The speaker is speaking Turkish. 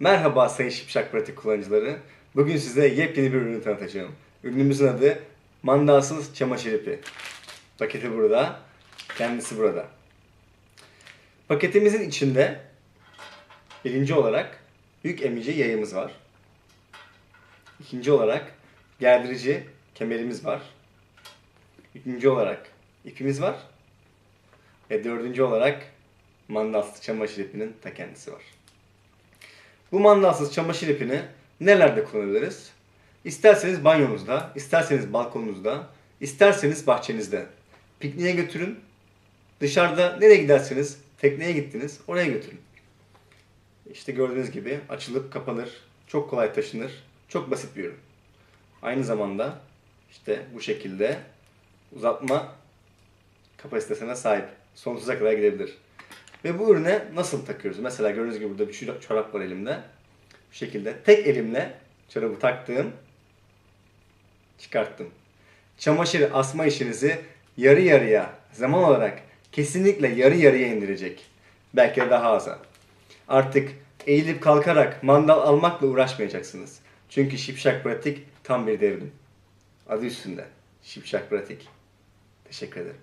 Merhaba sayın Şipşak Pratik kullanıcıları. Bugün size yepyeni bir ürünü tanıtacağım. Ürünümüzün adı Mandalsız Çamaşır İpi. Paketi burada, kendisi burada. Paketimizin içinde birinci olarak yük emici yayımız var. İkinci olarak gerdirici kemerimiz var. Üçüncü olarak ipimiz var. Ve dördüncü olarak mandalsız çamaşır ipinin ta kendisi var. Bu mandalsız çamaşır ipini nelerde kullanabiliriz? İsterseniz banyonuzda, isterseniz balkonunuzda, isterseniz bahçenizde. Pikniğe götürün. Dışarıda nereye giderseniz, tekneye gittiniz, oraya götürün. İşte gördüğünüz gibi açılıp kapanır, çok kolay taşınır, çok basit bir ürün. Aynı zamanda işte bu şekilde uzatma kapasitesine sahip. Sonsuza kadar gidebilir. Ve bu ürüne nasıl takıyoruz? Mesela gördüğünüz gibi burada bir çora- çorap var elimde. Bu şekilde tek elimle çorabı taktım, çıkarttım. Çamaşır asma işinizi yarı yarıya zaman olarak kesinlikle yarı yarıya indirecek. Belki de daha aza. Artık eğilip kalkarak mandal almakla uğraşmayacaksınız. Çünkü Şipşak Pratik tam bir devrim. Adı üstünde. Şipşak Pratik. Teşekkür ederim.